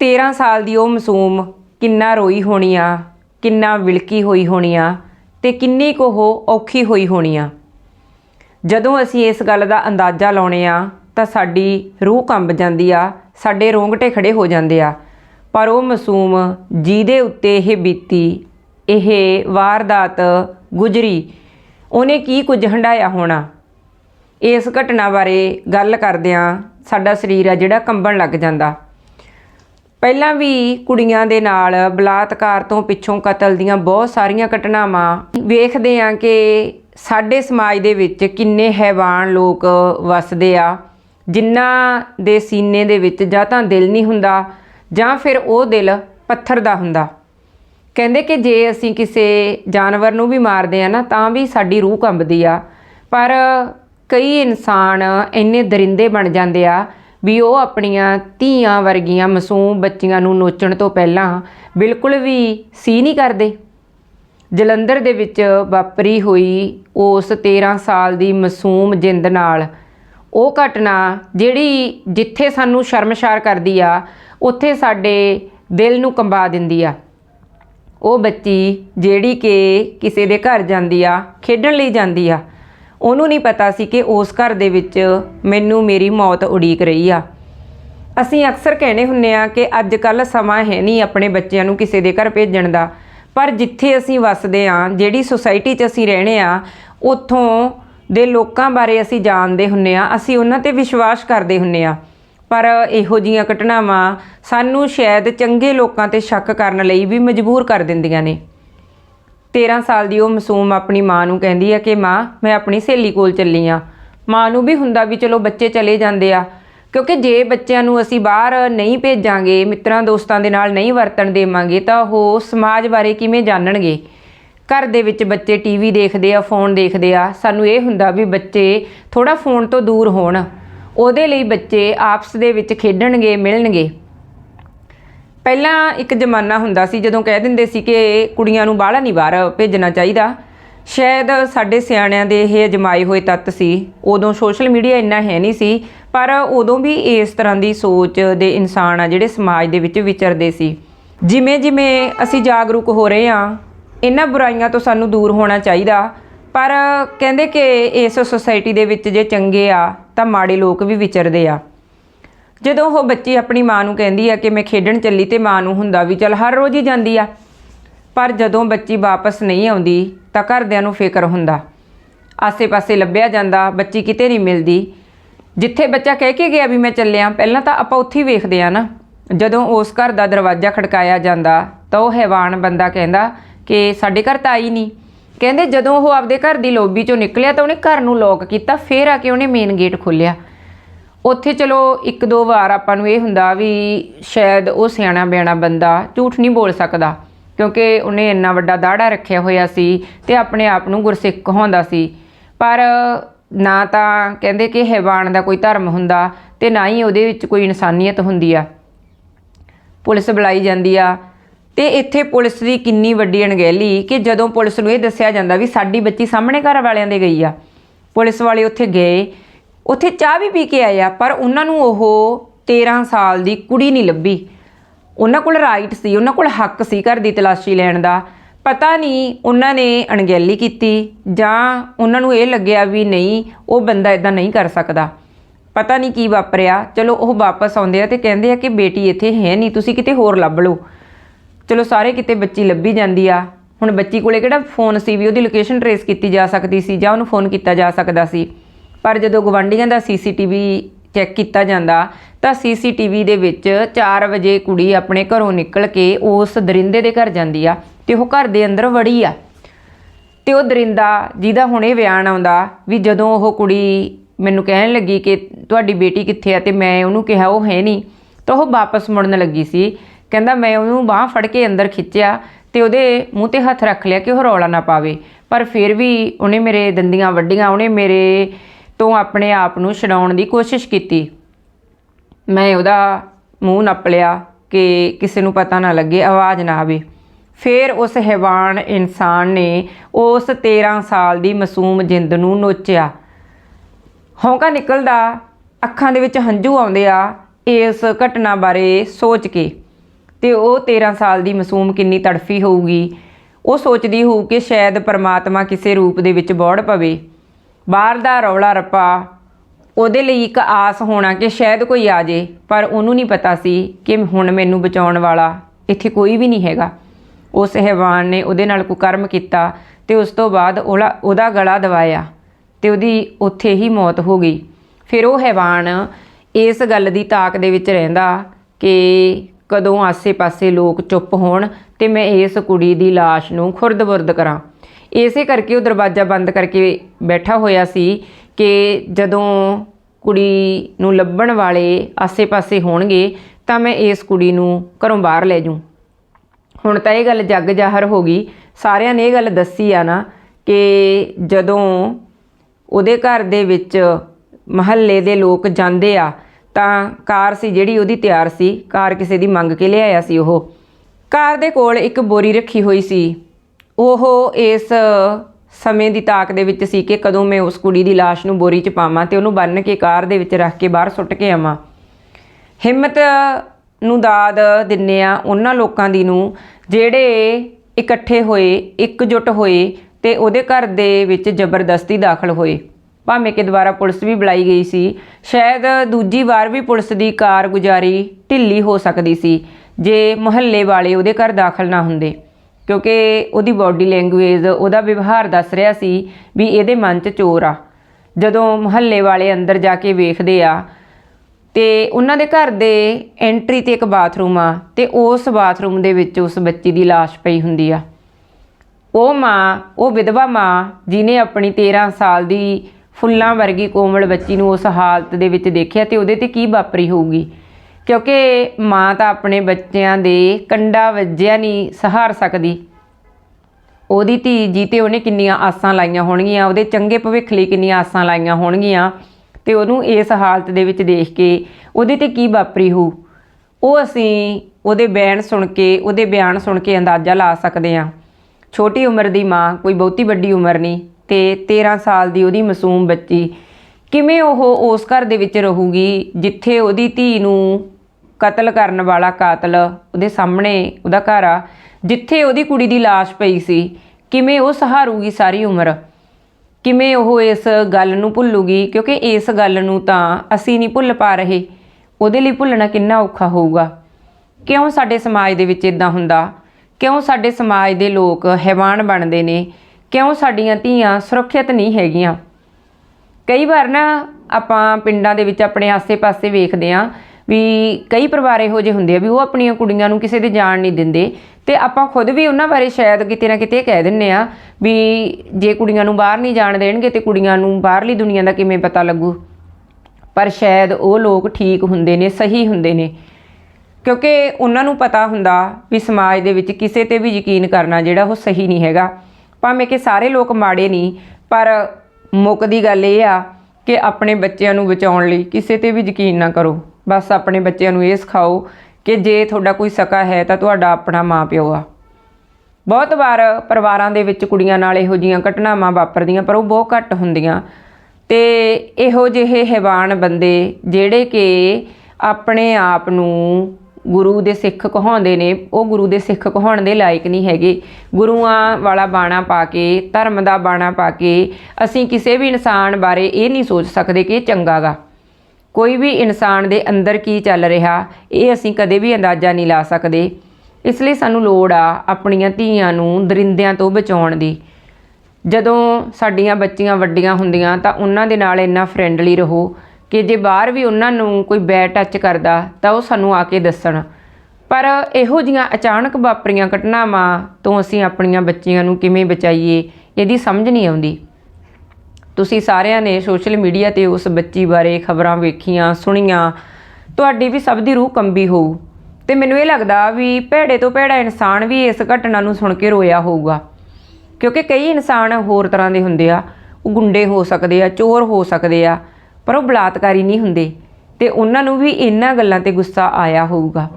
13 ਸਾਲ ਦੀ ਉਹ ਮਾਸੂਮ ਕਿੰਨਾ ਰੋਈ ਹੋਣੀ ਆ ਕਿੰਨਾ ਵਿਲਕੀ ਹੋਈ ਹੋਣੀ ਆ ਤੇ ਕਿੰਨੀ ਕੁ ਉਹ ਔਖੀ ਹੋਈ ਹੋਣੀ ਆ ਜਦੋਂ ਅਸੀਂ ਇਸ ਗੱਲ ਦਾ ਅੰਦਾਜ਼ਾ ਲਾਉਣੇ ਆ, ਤਾਂ ਸਾਡੀ ਰੂਹ ਕੰਬ ਜਾਂਦੀ ਆ, ਸਾਡੇ ਰੋਂਗਟੇ ਖੜੇ ਹੋ ਜਾਂਦੇ ਆ। ਪਰ ਉਹ ਮਾਸੂਮ ਜਿਹਦੇ ਉੱਤੇ ਇਹ ਬੀਤੀ, ਇਹ ਵਾਰਦਾਤ ਗੁਜਰੀ, ਉਹਨੇ ਕੀ ਕੁਝ ਹੰਡਾਇਆ ਹੋਣਾ? ਇਸ ਘਟਨਾ ਬਾਰੇ ਗੱਲ ਕਰਦਿਆਂ ਸਾਡਾ ਸਰੀਰ ਆ ਜਿਹੜਾ ਕੰਬਣ ਲੱਗ ਜਾਂਦਾ। ਪਹਿਲਾਂ ਵੀ ਕੁੜੀਆਂ ਦੇ ਨਾਲ ਬਲਾਤਕਾਰ ਤੋਂ ਪਿੱਛੋਂ ਕਤਲ ਦੀਆਂ ਬਹੁਤ ਸਾਰੀਆਂ ਘਟਨਾਵਾਂ ਵੇਖਦੇ ਆ ਕਿ ਸਾਡੇ ਸਮਾਜ ਦੇ ਵਿੱਚ ਕਿੰਨੇ ਹੈਵਾਨ ਲੋਕ ਵਸਦੇ ਆ, ਜਿਨ੍ਹਾਂ ਦੇ ਸੀਨੇ ਦੇ ਵਿੱਚ ਜਾਂ ਤਾਂ ਦਿਲ ਨਹੀਂ ਹੁੰਦਾ ਜਾਂ ਫਿਰ ਉਹ ਦਿਲ ਪੱਥਰ ਦਾ ਹੁੰਦਾ। ਕਹਿੰਦੇ ਕਿ ਜੇ ਅਸੀਂ ਕਿਸੇ ਜਾਨਵਰ ਨੂੰ ਵੀ ਮਾਰਦੇ ਆ ਨਾ, ਤਾਂ ਵੀ ਸਾਡੀ ਰੂਹ ਕੰਬਦੀ ਆ। ਪਰ ਕਈ ਇਨਸਾਨ ਇੰਨੇ ਦਰਿੰਦੇ ਬਣ ਜਾਂਦੇ ਆ ਵੀ ਉਹ ਆਪਣੀਆਂ ਧੀਆਂ ਵਰਗੀਆਂ ਮਾਸੂਮ ਬੱਚੀਆਂ ਨੂੰ ਨੋਚਣ ਤੋਂ ਪਹਿਲਾਂ ਬਿਲਕੁਲ ਵੀ ਸੀ ਨਹੀਂ ਕਰਦੇ। ਜਲੰਧਰ ਦੇ ਵਿੱਚ ਵਾਪਰੀ ਹੋਈ ਉਸ 13 ਸਾਲ ਦੀ ਮਾਸੂਮ ਜਿੰਦ ਨਾਲ ਉਹ ਘਟਨਾ ਜਿਹੜੀ ਜਿੱਥੇ ਸਾਨੂੰ ਸ਼ਰਮਸ਼ਾਰ ਕਰਦੀ ਆ, ਉੱਥੇ ਸਾਡੇ ਦਿਲ ਨੂੰ ਕੰਬਾ ਦਿੰਦੀ ਆ। ਉਹ ਬੱਚੀ ਜਿਹੜੀ ਕਿ ਕਿਸੇ ਦੇ ਘਰ ਜਾਂਦੀ ਆ, ਖੇਡਣ ਲਈ ਜਾਂਦੀ ਆ। ਉਹਨੂੰ ਨਹੀਂ ਪਤਾ ਸੀ ਕਿ ਉਸ ਘਰ ਦੇ ਵਿੱਚ ਮੈਨੂੰ ਮੇਰੀ ਮੌਤ ਉਡੀਕ ਰਹੀ ਆ। ਅਸੀਂ ਅਕਸਰ ਕਹਿੰਦੇ ਹੁੰਨੇ ਆ ਕਿ ਅੱਜ ਕੱਲ ਸਮਾਂ ਹੈ ਨਹੀਂ ਆਪਣੇ ਬੱਚਿਆਂ ਨੂੰ ਕਿਸੇ ਦੇ ਘਰ ਭੇਜਣ ਦਾ। ਪਰ ਜਿੱਥੇ ਅਸੀਂ ਵੱਸਦੇ ਆ ਜਿਹੜੀ ਸੁਸਾਇਟੀ 'ਚ ਅਸੀਂ ਰਹਿਣੇ ਆ ਉੱਥੋਂ ਦੇ ਲੋਕਾਂ ਬਾਰੇ ਅਸੀਂ ਜਾਣਦੇ ਹੁੰਨੇ ਆ ਅਸੀਂ ਉਹਨਾਂ ਤੇ ਵਿਸ਼ਵਾਸ ਕਰਦੇ ਹੁੰਨੇ ਆ ਪਰ ਇਹੋ ਜੀਆਂ ਘਟਨਾਵਾਂ ਸਾਨੂੰ ਸ਼ਾਇਦ ਚੰਗੇ ਲੋਕਾਂ ਤੇ ਸ਼ੱਕ ਕਰਨ ਲਈ ਵੀ ਮਜਬੂਰ ਕਰ ਦਿੰਦੀਆਂ ਨੇ। 13 ਸਾਲ ਦੀ ਉਹ ਮਾਸੂਮ ਆਪਣੀ ਮਾਂ ਨੂੰ ਕਹਿੰਦੀ ਆ ਕਿ ਮਾਂ, ਮੈਂ ਆਪਣੀ ਸਹੇਲੀ ਕੋਲ ਚੱਲੀ ਆ। ਮਾਂ ਨੂੰ ਵੀ ਹੁੰਦਾ ਵੀ ਚਲੋ ਬੱਚੇ ਚਲੇ ਜਾਂਦੇ ਆ। ਕਿਉਂਕਿ ਜੇ ਬੱਚਿਆਂ ਨੂੰ ਅਸੀਂ ਬਾਹਰ ਨਹੀਂ ਭੇਜਾਂਗੇ, ਮਿੱਤਰਾਂ ਦੋਸਤਾਂ ਦੇ ਨਾਲ ਨਹੀਂ ਵਰਤਣ ਦੇਵਾਂਗੇ, ਤਾਂ ਉਹ ਸਮਾਜ ਬਾਰੇ ਕਿਵੇਂ ਜਾਣਨਗੇ? ਘਰ ਦੇ ਵਿੱਚ ਬੱਚੇ ਟੀਵੀ ਦੇਖਦੇ ਆ, ਫੋਨ ਦੇਖਦੇ ਆ। ਸਾਨੂੰ ਇਹ ਹੁੰਦਾ ਵੀ ਬੱਚੇ ਥੋੜਾ ਫੋਨ ਤੋਂ ਦੂਰ ਹੋਣ। ਉਹਦੇ ਲਈ ਬੱਚੇ ਆਪਸ ਦੇ ਵਿੱਚ ਖੇਡਣਗੇ, ਮਿਲਣਗੇ। ਪਹਿਲਾਂ ਇੱਕ ਜ਼ਮਾਨਾ ਹੁੰਦਾ ਸੀ ਜਦੋਂ ਕਹਿ ਦਿੰਦੇ ਸੀ ਕਿ ਕੁੜੀਆਂ ਨੂੰ ਬਾਹਲਾ ਨਹੀਂ ਬਾਹਰ ਭੇਜਣਾ ਚਾਹੀਦਾ। ਸ਼ਾਇਦ ਸਾਡੇ ਸਿਆਣਿਆਂ ਦੇ ਇਹ ਅਜਮਾਏ ਹੋਏ ਤੱਤ ਸੀ। ਉਦੋਂ ਸੋਸ਼ਲ ਮੀਡੀਆ ਇੰਨਾ ਹੈ ਨਹੀਂ ਸੀ, ਪਰ ਉਦੋਂ ਵੀ ਇਸ ਤਰ੍ਹਾਂ ਦੀ ਸੋਚ ਦੇ ਇਨਸਾਨ ਆ ਜਿਹੜੇ ਸਮਾਜ ਦੇ ਵਿੱਚ ਵਿਚਰਦੇ ਸੀ। ਜਿਵੇਂ ਜਿਵੇਂ ਅਸੀਂ ਜਾਗਰੂਕ ਹੋ ਰਹੇ ਹਾਂ ਇਹਨਾਂ ਬੁਰਾਈਆਂ ਤੋਂ ਸਾਨੂੰ ਦੂਰ ਹੋਣਾ ਚਾਹੀਦਾ। ਪਰ ਕਹਿੰਦੇ ਕਿ ਇਸ ਸੁਸਾਇਟੀ ਦੇ ਵਿੱਚ ਜੇ ਚੰਗੇ ਆ, ਤਾਂ ਮਾੜੇ ਲੋਕ ਵੀ ਵਿਚਰਦੇ ਆ। ਜਦੋਂ ਉਹ ਬੱਚੀ ਆਪਣੀ ਮਾਂ ਨੂੰ ਕਹਿੰਦੀ ਆ ਕਿ ਮੈਂ ਖੇਡਣ ਚੱਲੀ ਤੇ ਮਾਂ ਨੂੰ ਹੁੰਦਾ ਵੀ ਚਲ ਹਰ ਰੋਜ਼ ਹੀ ਜਾਂਦੀ ਆ, ਪਰ ਜਦੋਂ ਬੱਚੀ ਵਾਪਸ ਨਹੀਂ ਆਉਂਦੀ ਤਾਂ ਘਰਦਿਆਂ ਨੂੰ ਫਿਕਰ ਹੁੰਦਾ। ਆਸੇ-ਪਾਸੇ ਲੱਭਿਆ ਜਾਂਦਾ, ਬੱਚੀ ਕਿਤੇ ਨਹੀਂ ਮਿਲਦੀ। ਜਿੱਥੇ ਬੱਚਾ ਕਹਿ ਕੇ ਗਿਆ ਵੀ ਮੈਂ ਚੱਲਿਆ, ਪਹਿਲਾਂ ਤਾਂ ਆਪਾਂ ਉੱਥੇ ਹੀ ਵੇਖਦੇ ਆ ਨਾ। ਜਦੋਂ ਉਸ ਘਰ ਦਾ ਦਰਵਾਜ਼ਾ ਖੜਕਾਇਆ ਜਾਂਦਾ ਤਾਂ ਉਹ ਹੈਵਾਨ ਬੰਦਾ ਕਹਿੰਦਾ ਕਿ ਸਾਡੇ ਘਰ ਤਾਂ ਆਈ ਨਹੀਂ। ਕਹਿੰਦੇ ਜਦੋਂ ਉਹ ਆਪਦੇ ਘਰ ਦੀ ਲੋਬੀ ਚੋਂ ਨਿਕਲਿਆ ਤਾਂ ਉਹਨੇ ਘਰ ਨੂੰ ਲੌਕ ਕੀਤਾ, ਫੇਰ ਆ ਕੇ ਉਹਨੇ ਮੇਨ ਗੇਟ ਖੋਲ੍ਹਿਆ। ਉੱਥੇ ਚਲੋ ਇੱਕ ਦੋ ਵਾਰ ਆਪਾਂ ਨੂੰ ਇਹ ਹੁੰਦਾ ਵੀ ਸ਼ਾਇਦ ਉਹ ਸਿਆਣਾ ਬਿਆਣਾ ਬੰਦਾ ਝੂਠ ਨਹੀਂ ਬੋਲ ਸਕਦਾ, ਕਿਉਂਕਿ ਉਹਨੇ ਇੰਨਾ ਵੱਡਾ ਦਾੜਾ ਰੱਖਿਆ ਹੋਇਆ ਸੀ ਤੇ ਆਪਣੇ ਆਪ ਨੂੰ ਗੁਰਸਿੱਖ ਕਹਾਉਂਦਾ ਸੀ। ਪਰ ਨਾ ਤਾਂ ਕਹਿੰਦੇ ਕਿ ਹੈਵਾਨ ਦਾ ਕੋਈ ਧਰਮ ਹੁੰਦਾ ਤੇ ਨਾ ਹੀ ਉਹਦੇ ਵਿੱਚ ਕੋਈ ਇਨਸਾਨੀਅਤ ਹੁੰਦੀ ਆ। ਪੁਲਿਸ ਬੁਲਾਈ ਜਾਂਦੀ ਆ ਤੇ ਇੱਥੇ ਪੁਲਿਸ ਦੀ ਕਿੰਨੀ ਵੱਡੀ ਅਣਗਹਿਲੀ ਕਿ ਜਦੋਂ ਪੁਲਿਸ ਨੂੰ ਇਹ ਦੱਸਿਆ ਜਾਂਦਾ ਵੀ ਸਾਡੀ ਬੱਚੀ ਸਾਹਮਣੇ ਘਰ ਵਾਲਿਆਂ ਦੇ ਗਈ ਆ, ਪੁਲਿਸ ਵਾਲੇ ਉੱਥੇ ਗਏ ਉੱਥੇ ਚਾਹ ਵੀ ਪੀ ਕੇ ਆਏ ਆ, ਪਰ ਉਹਨਾਂ ਨੂੰ ਉਹ 13 ਸਾਲ ਦੀ ਕੁੜੀ ਨਹੀਂ ਲੱਭੀ। ਉਹਨਾਂ ਕੋਲ ਰਾਈਟ ਸੀ, ਉਹਨਾਂ ਕੋਲ ਹੱਕ ਸੀ ਘਰ ਦੀ ਤਲਾਸ਼ੀ ਲੈਣ ਦਾ। ਪਤਾ ਨਹੀਂ ਉਹਨਾਂ ਨੇ ਅਣਗਹਿਲੀ ਕੀਤੀ ਜਾਂ ਉਹਨਾਂ ਨੂੰ ਇਹ ਲੱਗਿਆ ਵੀ ਨਹੀਂ, ਉਹ ਬੰਦਾ ਇਦਾਂ ਨਹੀਂ ਕਰ ਸਕਦਾ। ਪਤਾ ਨਹੀਂ ਕੀ ਵਾਪਰਿਆ। ਚਲੋ ਉਹ ਵਾਪਸ ਆਉਂਦੇ ਆ ਤੇ ਕਹਿੰਦੇ ਆ ਕਿ ਬੇਟੀ ਇੱਥੇ ਹੈ ਨਹੀਂ, ਤੁਸੀਂ ਕਿਤੇ ਹੋਰ ਲੱਭ ਲਓ। ਚਲੋ ਸਾਰੇ ਕਿਤੇ ਬੱਚੀ ਲੱਭੀ ਜਾਂਦੀ ਆ। ਹੁਣ ਬੱਚੀ ਕੋਲੇ ਕਿਹੜਾ ਫੋਨ ਸੀ ਵੀ ਉਹਦੀ ਲੋਕੇਸ਼ਨ ਟਰੇਸ ਕੀਤੀ ਜਾ ਸਕਦੀ ਸੀ ਜਾਂ ਉਹਨੂੰ ਫੋਨ ਕੀਤਾ ਜਾ ਸਕਦਾ ਸੀ। ਪਰ ਜਦੋਂ ਗਵੰਡੀਆਂ ਦਾ ਸੀਸੀਟੀਵੀ ਚੈੱਕ ਕੀਤਾ ਜਾਂਦਾ, ਤਾਂ ਸੀਸੀਟੀਵੀ ਦੇ ਵਿੱਚ 4 ਵਜੇ ਕੁੜੀ ਆਪਣੇ ਘਰੋਂ ਨਿਕਲ ਕੇ ਉਸ ਦਰਿੰਦੇ ਦੇ ਘਰ ਜਾਂਦੀ ਆ ਤੇ ਉਹ ਘਰ ਦੇ ਅੰਦਰ ਵੜੀ ਆ। ਤੇ ਉਹ ਦਰਿੰਦਾ ਜਿਹਦਾ ਹੁਣ ਇਹ ਬਿਆਨ ਆਉਂਦਾ ਵੀ ਜਦੋਂ ਉਹ ਕੁੜੀ ਮੈਨੂੰ ਕਹਿਣ ਲੱਗੀ ਕਿ ਤੁਹਾਡੀ ਬੇਟੀ ਕਿੱਥੇ ਆ ਤੇ ਮੈਂ ਉਹਨੂੰ ਕਿਹਾ ਉਹ ਹੈ ਨਹੀਂ, ਤਾਂ ਉਹ ਵਾਪਸ ਮੁੜਨ ਲੱਗੀ ਸੀ। ਕਹਿੰਦਾ ਮੈਂ ਉਹਨੂੰ ਬਾਹ ਫੜ ਕੇ ਅੰਦਰ ਖਿੱਚਿਆ ਤੇ ਉਹਦੇ ਮੂੰਹ ਤੇ ਹੱਥ ਰੱਖ ਲਿਆ ਕਿ ਉਹ ਰੌਲਾ ਨਾ ਪਾਵੇ। ਪਰ ਫਿਰ ਵੀ ਉਹਨੇ ਮੇਰੇ ਦੰਦੀਆਂ ਵੱਡੀਆਂ ਉਹਨੇ ਮੇਰੇ ਤੋਂ ਆਪਣੇ ਆਪ ਨੂੰ ਛਡਾਉਣ ਦੀ ਕੋਸ਼ਿਸ਼ ਕੀਤੀ। ਮੈਂ ਉਹਦਾ ਮੂੰਹ ਨੱਪ ਲਿਆ ਕਿ ਕਿਸੇ ਨੂੰ ਪਤਾ ਨਾ ਲੱਗੇ, ਆਵਾਜ਼ ਨਾ ਆਵੇ। ਫਿਰ ਉਸ ਹੈਵਾਨ ਇਨਸਾਨ ਨੇ ਉਸ 13 ਸਾਲ ਦੀ ਮਾਸੂਮ ਜਿੰਦ ਨੂੰ ਨੋਚਿਆ। ਹੌਂਕਾ ਨਿਕਲਦਾ, ਅੱਖਾਂ ਦੇ ਵਿੱਚ ਹੰਝੂ ਆਉਂਦੇ ਆ ਇਸ ਘਟਨਾ ਬਾਰੇ ਸੋਚ ਕੇ। ਤੇ ਉਹ 13 ਸਾਲ ਦੀ ਮਾਸੂਮ ਕਿੰਨੀ ਤੜਫੀ ਹੋਊਗੀ, ਉਹ ਸੋਚਦੀ ਹੋਊ ਕਿ ਸ਼ਾਇਦ ਪਰਮਾਤਮਾ ਕਿਸੇ ਰੂਪ ਦੇ ਵਿੱਚ ਬੋੜ ਪਵੇ। ਬਾਹਰ ਦਾ ਰੌਲਾ ਰੱਪਾ। ਉਹਦੇ ਲਈ ਇੱਕ ਆਸ ਹੋਣਾ ਕਿ ਸ਼ਾਇਦ ਕੋਈ ਆ ਜੇ, ਪਰ ਉਹਨੂੰ ਨਹੀਂ ਪਤਾ ਸੀ ਕਿ ਹੁਣ ਮੈਨੂੰ ਬਚਾਉਣ ਵਾਲਾ ਇੱਥੇ ਕੋਈ ਵੀ ਨਹੀਂ ਹੈਗਾ। ਉਸ ਹੈਵਾਨ ਨੇ ਉਹਦੇ ਨਾਲ ਕੁਕਰਮ ਕੀਤਾ ਤੇ ਉਸ ਤੋਂ ਬਾਅਦ ਉਹਲਾ, ਉਹਦਾ ਗਲਾ ਦਵਾਇਆ ਤੇ ਉਹਦੀ ਉੱਥੇ ਹੀ ਮੌਤ ਹੋ ਗਈ। ਫਿਰ ਉਹ ਹੈਵਾਨ ਇਸ ਗੱਲ ਦੀ ਤਾਕ ਦੇ ਵਿੱਚ ਰਹਿੰਦਾ ਕਿ ਕਦੋਂ ਆਸੇ-ਪਾਸੇ ਲੋਕ ਚੁੱਪ ਹੋਣ ਤੇ ਮੈਂ ਇਸ ਕੁੜੀ ਦੀ লাশ ਨੂੰ ਖੁਰਦ-ਬੁਰਦ ਕਰਾਂ। ਇਸੇ ਕਰਕੇ ਉਹ ਦਰਵਾਜ਼ਾ ਬੰਦ ਕਰਕੇ ਬੈਠਾ ਹੋਇਆ ਸੀ ਕਿ ਜਦੋਂ ਕੁੜੀ ਨੂੰ ਲੱਭਣ ਵਾਲੇ ਆਸੇ-ਪਾਸੇ ਹੋਣਗੇ, ਤਾਂ ਮੈਂ ਇਸ ਕੁੜੀ ਨੂੰ ਘਰੋਂ ਬਾਹਰ ਲੈ ਜੂ ਹੁਣ ਤਾਂ ਇਹ ਗੱਲ ਜੱਗ ਜ਼ਾਹਰ ਹੋ ਗਈ। ਸਾਰਿਆਂ ਨੇ ਇਹ ਗੱਲ ਦੱਸੀ ਆ ਨਾ ਕਿ ਜਦੋਂ ਉਹਦੇ ਘਰ ਦੇ ਵਿੱਚ ਮਹੱਲੇ ਦੇ ਲੋਕ ਜਾਂਦੇ ਆ, ਤਾਂ ਕਾਰ ਸੀ ਜਿਹੜੀ ਉਹਦੀ ਤਿਆਰ ਸੀ। ਕਾਰ ਕਿਸੇ ਦੀ ਮੰਗ ਕੇ ਲਿਆਇਆ ਸੀ ਉਹ। ਕਾਰ ਦੇ ਕੋਲ ਇੱਕ ਬੋਰੀ ਰੱਖੀ ਹੋਈ ਸੀ। ਉਹ ਇਸ ਸਮੇਂ ਦੀ ਤਾਕ ਦੇ ਵਿੱਚ ਸੀ ਕਿ ਕਦੋਂ ਮੈਂ ਉਸ ਕੁੜੀ ਦੀ লাশ ਨੂੰ ਬੋਰੀ 'ਚ ਪਾਵਾਂ ਤੇ ਉਹਨੂੰ ਬੰਨ੍ਹ ਕੇ ਕਾਰ ਦੇ ਵਿੱਚ ਰੱਖ ਕੇ ਬਾਹਰ ਸੁੱਟ ਕੇ ਆਵਾਂ। ਹਿੰਮਤ ਨੂੰ ਦਾਦ ਦਿੰਨੇ ਆ ਉਹਨਾਂ ਲੋਕਾਂ ਦੀ ਨੂੰ ਜਿਹੜੇ ਇਕੱਠੇ ਹੋਏ, ਇਕਜੁੱਟ ਹੋਏ ਤੇ ਉਹਦੇ ਘਰ ਦੇ ਵਿੱਚ ਜ਼ਬਰਦਸਤੀ ਦਾਖਲ ਹੋਏ। ਭਾਵੇਂ ਕਿ ਦੁਬਾਰਾ ਪੁਲਿਸ ਵੀ ਬੁਲਾਈ ਗਈ ਸੀ, ਸ਼ਾਇਦ ਦੂਜੀ ਵਾਰ ਵੀ ਪੁਲਿਸ ਦੀ ਕਾਰਗੁਜ਼ਾਰੀ ਢਿੱਲੀ ਹੋ ਸਕਦੀ ਸੀ ਜੇ ਮੁਹੱਲੇ ਵਾਲੇ ਉਹਦੇ ਘਰ ਦਾਖਲ ਨਾ ਹੁੰਦੇ। ਕਿਉਂਕਿ ਉਹਦੀ ਬਾਡੀ ਲੈਂਗੁਏਜ ਉਹਦਾ ਵਿਵਹਾਰ ਦੱਸ ਰਿਹਾ ਸੀ ਵੀ ਇਹਦੇ ਮਨ 'ਚ ਚੋਰ ਆ। ਜਦੋਂ ਮੁਹੱਲੇ ਵਾਲੇ ਅੰਦਰ ਜਾ ਕੇ ਵੇਖਦੇ ਆ, ਤੇ ਉਹਨਾਂ ਦੇ ਘਰ ਦੇ ਐਂਟਰੀ ਤੇ ਇੱਕ ਬਾਥਰੂਮ ਆ, ਤੇ ਉਸ ਬਾਥਰੂਮ ਦੇ ਵਿੱਚ ਉਸ ਬੱਚੀ ਦੀ লাশ ਪਈ ਹੁੰਦੀ ਆ। ਉਹ ਮਾਂ, ਉਹ ਵਿਧਵਾ ਮਾਂ ਜਿਨੇ ਆਪਣੀ 13 ਸਾਲ ਦੀ ਫੁੱਲਾਂ ਵਰਗੀ ਕੋਮਲ ਬੱਚੀ ਨੂੰ ਉਸ ਹਾਲਤ ਦੇ ਵਿੱਚ ਦੇਖਿਆ, ਤੇ ਉਹਦੇ ਤੇ ਕੀ ਵਾਪਰੀ ਹੋਊਗੀ? ਕਿਉਂਕਿ ਮਾਂ ਤਾਂ ਆਪਣੇ ਬੱਚਿਆਂ ਦੇ ਕੰਡਾ ਵੱਜਿਆ ਨਹੀਂ ਸਹਾਰ ਸਕਦੀ। ਉਹਦੀ ਧੀ ਜੀ ਤੇ ਉਹਨੇ ਕਿੰਨੀਆਂ ਆਸਾਂ ਲਾਈਆਂ ਹੋਣਗੀਆਂ, ਉਹਦੇ ਚੰਗੇ ਭਵਿੱਖ ਲਈ ਕਿੰਨੀਆਂ ਆਸਾਂ ਲਾਈਆਂ ਹੋਣਗੀਆਂ ਤੇ ਉਹਨੂੰ ਇਸ ਹਾਲਤ ਦੇ ਵਿੱਚ ਦੇਖ ਕੇ ਉਹਦੇ ਤੇ ਕੀ ਵਾਪਰੀ ਹੋਊ? ਉਹ ਅਸੀਂ ਉਹਦੇ ਬਿਆਨ ਸੁਣ ਕੇ, ਉਹਦੇ ਬਿਆਨ ਸੁਣ ਕੇ ਅੰਦਾਜ਼ਾ ਲਾ ਸਕਦੇ ਹਾਂ। ਛੋਟੀ ਉਮਰ ਦੀ ਮਾਂ, ਕੋਈ ਬਹੁਤੀ ਵੱਡੀ ਉਮਰ ਨਹੀਂ ਤੇ 13 ਸਾਲ ਦੀ ਉਹਦੀ ਮਾਸੂਮ ਬੱਚੀ ਕਿਵੇਂ ਉਹ ਉਸ ਘਰ ਦੇ ਵਿੱਚ ਰਹੂਗੀ ਜਿੱਥੇ ਉਹਦੀ ਧੀ ਨੂੰ ਕਤਲ ਕਰਨ ਵਾਲਾ ਕਾਤਲ ਉਹਦੇ ਸਾਹਮਣੇ ਉਹਦਾ ਘਰ ਆ, ਜਿੱਥੇ ਉਹਦੀ ਕੁੜੀ ਦੀ লাশ ਪਈ ਸੀ, ਕਿਵੇਂ ਉਹ ਸਹਾਰੂਗੀ ਸਾਰੀ ਉਮਰ? ਕਿਵੇਂ ਉਹ ਇਸ ਗੱਲ ਨੂੰ ਭੁੱਲੂਗੀ? ਕਿਉਂਕਿ ਇਸ ਗੱਲ ਨੂੰ ਤਾਂ ਅਸੀਂ ਨਹੀਂ ਭੁੱਲ ਪਾ ਰਹੇ। ਉਹਦੇ ਲਈ ਭੁੱਲਣਾ ਕਿੰਨਾ ਔਖਾ ਹੋਊਗਾ? ਕਿਉਂ ਸਾਡੇ ਸਮਾਜ ਦੇ ਵਿੱਚ ਇਦਾਂ ਹੁੰਦਾ? ਕਿਉਂ ਸਾਡੇ ਸਮਾਜ ਦੇ ਲੋਕ ਹੈਵਾਨ ਬਣਦੇ ਨੇ? ਕਿਉਂ ਸਾਡੀਆਂ ਧੀਆਂ ਸੁਰੱਖਿਅਤ ਨਹੀਂ ਹੈਗੀਆਂ? ਕਈ ਵਾਰ ਨਾ ਆਪਾਂ ਪਿੰਡਾਂ ਦੇ ਵਿੱਚ ਆਪਣੇ ਆਸੇ-ਪਾਸੇ ਵੇਖਦੇ ਆਂ ਵੀ ਕਈ ਪਰਿਵਾਰ ਇਹੋ ਜਿਹੇ ਹੁੰਦੇ ਆ ਵੀ ਉਹ ਆਪਣੀਆਂ ਕੁੜੀਆਂ ਨੂੰ ਕਿਸੇ ਦੇ ਜਾਣ ਨਹੀਂ ਦਿੰਦੇ ਤੇ ਆਪਾਂ ਖੁਦ ਵੀ ਉਹਨਾਂ ਬਾਰੇ ਸ਼ਾਇਦ ਕਿਤੇ ਨਾ ਕਿਤੇ ਕਹਿ ਦਿੰਨੇ ਆ ਵੀ ਜੇ ਕੁੜੀਆਂ ਨੂੰ ਬਾਹਰ ਨਹੀਂ ਜਾਣ ਦੇਣਗੇ ਤੇ ਕੁੜੀਆਂ ਨੂੰ ਬਾਹਰਲੀ ਦੁਨੀਆ ਦਾ ਕਿਵੇਂ ਪਤਾ ਲੱਗੂ? ਪਰ ਸ਼ਾਇਦ ਉਹ ਲੋਕ ਠੀਕ ਹੁੰਦੇ ਨੇ, ਸਹੀ ਹੁੰਦੇ ਨੇ। ਕਿਉਂਕਿ ਉਹਨਾਂ ਨੂੰ ਪਤਾ ਹੁੰਦਾ ਵੀ ਸਮਾਜ ਦੇ ਵਿੱਚ ਕਿਸੇ ਤੇ ਵੀ ਯਕੀਨ ਕਰਨਾ ਜਿਹੜਾ ਉਹ ਸਹੀ ਨਹੀਂ ਹੈਗਾ। ਭਾਵੇਂ ਕਿ ਸਾਰੇ ਲੋਕ ਮਾੜੇ ਨਹੀਂ, ਪਰ ਮੁੱਕ ਗੱਲ ਇਹ ਆ ਕਿ ਆਪਣੇ ਬੱਚਿਆਂ ਨੂੰ ਬਚਾਉਣ ਲਈ ਕਿਸੇ ਤੇ ਵੀ ਯਕੀਨ ਨਾ ਕਰੋ। ਬਸ ਆਪਣੇ ਬੱਚਿਆਂ ਨੂੰ ਇਹ ਸਿਖਾਓ ਕਿ ਜੇ ਤੁਹਾਡਾ ਕੋਈ ਸਕਾ ਹੈ ਤਾਂ ਤੁਹਾਡਾ ਆਪਣਾ ਮਾਪਿਓ ਆ। ਬਹੁਤ ਵਾਰ ਪਰਿਵਾਰਾਂ ਦੇ ਵਿੱਚ ਕੁੜੀਆਂ ਨਾਲ ਇਹੋ ਜੀਆਂ ਘਟਨਾਵਾਂ ਵਾਪਰਦੀਆਂ, ਪਰ ਉਹ ਬਹੁਤ ਘੱਟ ਹੁੰਦੀਆਂ। ਤੇ ਇਹੋ ਜਿਹੇ ਹੈਵਾਨ ਬੰਦੇ ਜਿਹੜੇ ਕਿ ਆਪਣੇ ਆਪ ਨੂੰ ਗੁਰੂ ਦੇ ਸਿੱਖ ਕਹਾਉਂਦੇ ਨੇ, ਉਹ ਗੁਰੂ ਦੇ ਸਿੱਖ ਕਹਾਉਣ ਦੇ ਲਾਇਕ ਨਹੀਂ ਹੈਗੇ। ਗੁਰੂਆਂ ਵਾਲਾ ਬਾਣਾ ਪਾ ਕੇ, ਧਰਮ ਦਾ ਬਾਣਾ ਪਾ ਕੇ, ਅਸੀਂ ਕਿਸੇ ਵੀ ਇਨਸਾਨ ਬਾਰੇ ਇਹ ਨਹੀਂ ਸੋਚ ਸਕਦੇ ਕਿ ਇਹ ਚੰਗਾ ਗਾ। ਕੋਈ ਵੀ ਇਨਸਾਨ ਦੇ ਅੰਦਰ ਕੀ ਚੱਲ ਰਿਹਾ, ਇਹ ਅਸੀਂ ਕਦੇ ਵੀ ਅੰਦਾਜ਼ਾ ਨਹੀਂ ਲਾ ਸਕਦੇ। ਇਸ ਲਈ ਸਾਨੂੰ ਲੋੜ ਆ ਆਪਣੀਆਂ ਧੀਆਂ ਨੂੰ ਦਰਿੰਦਿਆਂ ਤੋਂ ਬਚਾਉਣ ਦੀ। ਜਦੋਂ ਸਾਡੀਆਂ ਬੱਚੀਆਂ ਵੱਡੀਆਂ ਹੁੰਦੀਆਂ ਤਾਂ ਉਹਨਾਂ ਦੇ ਨਾਲ ਇੰਨਾ ਫਰੈਂਡਲੀ ਰਹੋ। ਕਿ ਜੇ ਬਾਹਰ ਵੀ ਉਹਨਾਂ ਨੂੰ ਕੋਈ ਬੈਡ ਟੱਚ ਕਰਦਾ, ਤਾਂ ਉਹ ਸਾਨੂੰ ਆ ਕੇ ਦੱਸਣ। ਪਰ ਇਹੋ ਜੀਆਂ ਅਚਾਨਕ ਵਾਪਰੀਆਂ ਘਟਨਾਵਾਂ ਤੋਂ ਅਸੀਂ ਆਪਣੀਆਂ ਬੱਚੀਆਂ ਨੂੰ ਕਿਵੇਂ ਬਚਾਈਏ, ਇਹਦੀ ਸਮਝ ਨਹੀਂ ਆਉਂਦੀ। ਤੁਸੀਂ ਸਾਰਿਆਂ ਨੇ ਸੋਸ਼ਲ ਮੀਡੀਆ ਤੇ ਉਸ ਬੱਚੀ ਬਾਰੇ ਖਬਰਾਂ ਵੇਖੀਆਂ, ਸੁਣੀਆਂ। ਤੁਹਾਡੀ ਵੀ ਸਭ ਦੀ ਰੂਹ ਕੰਬੀ ਹੋਊ। ਤੇ ਮੈਨੂੰ ਇਹ ਲੱਗਦਾ ਵੀ ਭੈੜੇ ਤੋਂ ਭੈੜਾ ਇਨਸਾਨ ਵੀ ਇਸ ਘਟਨਾ ਨੂੰ ਸੁਣ ਕੇ ਰੋਇਆ ਹੋਊਗਾ। ਕਿਉਂਕਿ ਕਈ ਇਨਸਾਨ ਹੋਰ ਤਰ੍ਹਾਂ ਦੇ ਹੁੰਦੇ ਆ। ਉਹ ਗੁੰਡੇ ਹੋ ਸਕਦੇ ਆ, ਚੋਰ ਹੋ ਸਕਦੇ ਆ। ਪਰ ਉਹ ਬਲਾਤਕਾਰੀ ਨਹੀਂ ਹੁੰਦੇ ਤੇ ਉਹਨਾਂ ਨੂੰ ਵੀ ਇਹਨਾਂ ਗੱਲਾਂ ਤੇ ਗੁੱਸਾ ਆਇਆ ਹੋਊਗਾ।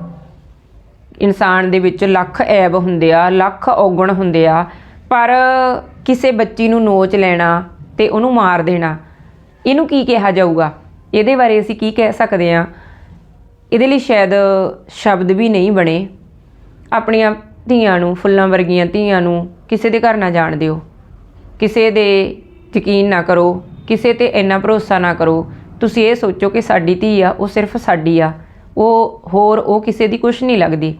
ਇਨਸਾਨ ਦੇ ਵਿੱਚ ਲੱਖ ਐਬ ਹੁੰਦੇ ਆ, ਲੱਖ ਔਗਣ ਹੁੰਦੇ ਆ, ਪਰ ਕਿਸੇ ਬੱਚੀ ਨੂੰ ਨੋਚ ਲੈਣਾ ਤੇ ਉਹਨੂੰ ਮਾਰ ਦੇਣਾ, ਇਹਨੂੰ ਕੀ ਕਿਹਾ ਜਾਊਗਾ? ਇਹਦੇ ਬਾਰੇ ਅਸੀਂ ਕੀ ਕਹਿ ਸਕਦੇ ਆ ਇਹਦੇ ਲਈ ਸ਼ਾਇਦ ਸ਼ਬਦ ਵੀ ਨਹੀਂ ਬਣੇ। ਆਪਣੀਆਂ ਧੀਆਂ ਨੂੰ, ਫੁੱਲਾਂ ਵਰਗੀਆਂ ਧੀਆਂ ਨੂੰ ਕਿਸੇ ਦੇ ਘਰ ਨਾ ਜਾਣ ਦਿਓ। ਕਿਸੇ ਦੇ ਯਕੀਨ ਨਾ ਕਰੋ। ਕਿਸੇ ਤੇ ਇੰਨਾ ਭਰੋਸਾ ਨਾ ਕਰੋ। ਤੁਸੀਂ ਇਹ ਸੋਚੋ ਕਿ ਸਾਡੀ ਧੀ ਆ, ਉਹ ਸਿਰਫ ਸਾਡੀ ਆ। ਉਹ, ਹੋਰ ਉਹ ਕਿਸੇ ਦੀ ਕੁਛ ਨਹੀਂ ਲੱਗਦੀ।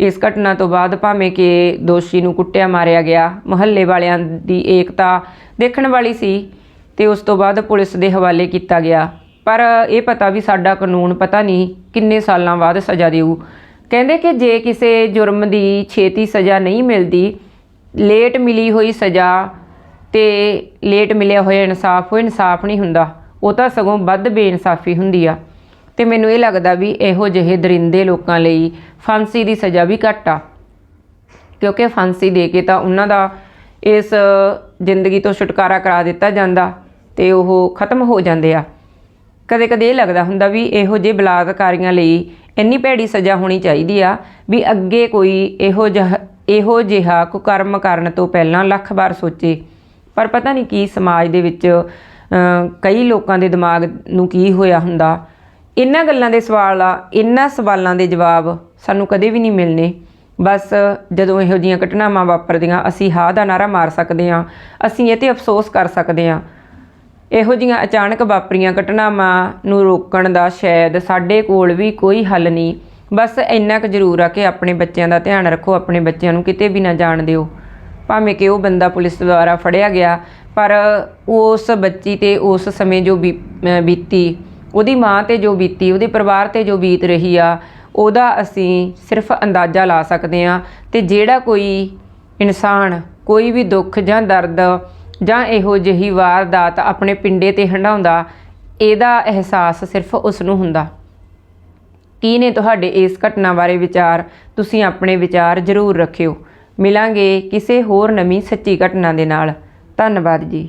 ਇਸ ਘਟਨਾ ਤੋਂ ਬਾਅਦ ਭਾਵੇਂ ਕਿ ਦੋਸ਼ੀ ਨੂੰ ਕੁੱਟਿਆ ਮਾਰਿਆ ਗਿਆ, ਮੁਹੱਲੇ ਵਾਲਿਆਂ ਦੀ ਏਕਤਾ ਦੇਖਣ ਵਾਲੀ ਸੀ ਤੇ ਉਸ ਤੋਂ ਬਾਅਦ ਪੁਲਿਸ ਦੇ ਹਵਾਲੇ ਕੀਤਾ ਗਿਆ। ਪਰ ਇਹ ਪਤਾ ਵੀ ਸਾਡਾ ਕਾਨੂੰਨ ਪਤਾ ਨਹੀਂ ਕਿੰਨੇ ਸਾਲਾਂ ਬਾਅਦ ਸਜ਼ਾ ਦੇਊ। ਕਹਿੰਦੇ ਕਿ ਜੇ ਕਿਸੇ ਜੁਰਮ ਦੀ ਛੇਤੀ ਸਜ਼ਾ ਨਹੀਂ ਮਿਲਦੀ, ਲੇਟ ਮਿਲੀ ਹੋਈ ਸਜ਼ਾ ਤੇ ਲੇਟ ਮਿਲਿਆ ਹੋਇਆ ਇਨਸਾਫ, ਉਹ ਇਨਸਾਫ ਨਹੀਂ ਹੁੰਦਾ। ਉਹ ਤਾਂ ਸਗੋਂ ਵੱਧ ਬੇਇਨਸਾਫੀ ਹੁੰਦੀ ਆ। ਤੇ ਮੈਨੂੰ ਇਹ ਲੱਗਦਾ ਵੀ ਇਹੋ ਜਿਹੇ ਦਰਿੰਦੇ ਲੋਕਾਂ ਲਈ ਫਾਂਸੀ ਦੀ ਸਜ਼ਾ ਵੀ ਘੱਟ ਆ। ਕਿਉਂਕਿ ਫਾਂਸੀ ਦੇ ਕੇ ਤਾਂ ਉਹਨਾਂ ਦਾ ਇਸ ਜ਼ਿੰਦਗੀ ਤੋਂ ਛੁਟਕਾਰਾ ਕਰਾ ਦਿੱਤਾ ਜਾਂਦਾ ਤੇ ਉਹ ਖਤਮ ਹੋ ਜਾਂਦੇ ਆ। ਕਦੇ ਕਦੇ ਇਹ ਲੱਗਦਾ ਹੁੰਦਾ ਵੀ ਇਹੋ ਜਿਹੇ ਬਲਾਤਕਾਰੀਆਂ ਲਈ ਇੰਨੀ ਭੈੜੀ ਸਜ਼ਾ ਹੋਣੀ ਚਾਹੀਦੀ ਆ ਵੀ ਅੱਗੇ ਕੋਈ ਇਹੋ ਜਿਹਾ ਇਹੋ ਜਿਹਾ ਕੁਕਰਮ ਕਰਨ ਤੋਂ ਪਹਿਲਾਂ ਲੱਖ ਵਾਰ ਸੋਚੇ ਪਰ ਪਤਾ ਨਹੀਂ ਕੀ ਸਮਾਜ ਦੇ ਵਿੱਚ ਕਈ ਲੋਕਾਂ ਦੇ ਦਿਮਾਗ ਨੂੰ ਕੀ ਹੋਇਆ ਹੁੰਦਾ। ਇਹਨਾਂ ਗੱਲਾਂ ਦੇ ਸਵਾਲ ਆ ਇਹਨਾਂ ਸਵਾਲਾਂ ਦੇ ਜਵਾਬ ਸਾਨੂੰ ਕਦੇ ਵੀ ਨਹੀਂ ਮਿਲਨੇ ਬਸ ਜਦੋਂ ਇਹੋ ਜਿਹੀਆਂ ਘਟਨਾਵਾਂ ਵਾਪਰਦੀਆਂ, ਅਸੀਂ ਹਾਂ ਦਾ ਨਾਰਾ ਮਾਰ ਸਕਦੇ ਹਾਂ, ਅਸੀਂ ਇਹ ਤੇ ਅਫਸੋਸ ਕਰ ਸਕਦੇ ਹਾਂ। ਇਹੋ ਜਿਹੀਆਂ ਅਚਾਨਕ ਵਾਪਰੀਆਂ ਘਟਨਾਵਾਂ ਨੂੰ ਰੋਕਣ ਦਾ ਸ਼ਾਇਦ ਸਾਡੇ ਕੋਲ ਵੀ ਕੋਈ ਹੱਲ ਨਹੀਂ। ਬਸ ਇੰਨਾ ਕੁ ਜ਼ਰੂਰ ਆ ਕਿ ਆਪਣੇ ਬੱਚਿਆਂ ਦਾ ਧਿਆਨ ਰੱਖੋ, ਆਪਣੇ ਬੱਚਿਆਂ ਨੂੰ ਕਿਤੇ ਵੀ ਨਾ ਜਾਣ ਦਿਓ। ਭਾਵੇਂ ਕਿ ਉਹ ਬੰਦਾ ਪੁਲਿਸ ਦੁਆਰਾ ਫੜਿਆ ਗਿਆ, ਪਰ ਉਸ ਬੱਚੀ ਤੇ ਉਸ ਸਮੇਂ ਜੋ ਬੀ- ਬੀਤੀ, ਉਹਦੀ ਮਾਂ ਤੇ ਜੋ ਬੀਤੀ, ਉਹਦੇ ਪਰਿਵਾਰ ਤੇ ਜੋ ਬੀਤ ਰਹੀ ਆ, ਉਹਦਾ ਅਸੀਂ ਸਿਰਫ ਅੰਦਾਜ਼ਾ ਲਾ ਸਕਦੇ ਆ ਤੇ ਜਿਹੜਾ ਕੋਈ ਇਨਸਾਨ, ਕੋਈ ਵੀ ਦੁੱਖ ਜਾਂ ਦਰਦ ਜਾਂ ਇਹੋ ਜਿਹੀ ਵਾਰਦਾਤ ਆਪਣੇ ਪਿੰਡੇ ਤੇ ਹੰਡਾਉਂਦਾ ਇਹਦਾ ਅਹਿਸਾਸ ਸਿਰਫ ਉਸ ਨੂੰ ਹੁੰਦਾ। ਕੀ ਨੇ ਤੁਹਾਡੇ ਇਸ ਘਟਨਾ ਬਾਰੇ ਵਿਚਾਰ? ਤੁਸੀਂ ਆਪਣੇ ਵਿਚਾਰ ਜ਼ਰੂਰ ਰੱਖਿਓ। ਮਿਲਾਂਗੇ ਕਿਸੇ ਹੋਰ ਨਵੀਂ ਸੱਚੀ ਘਟਨਾ ਦੇ ਨਾਲ। ਧੰਨਵਾਦ ਜੀ।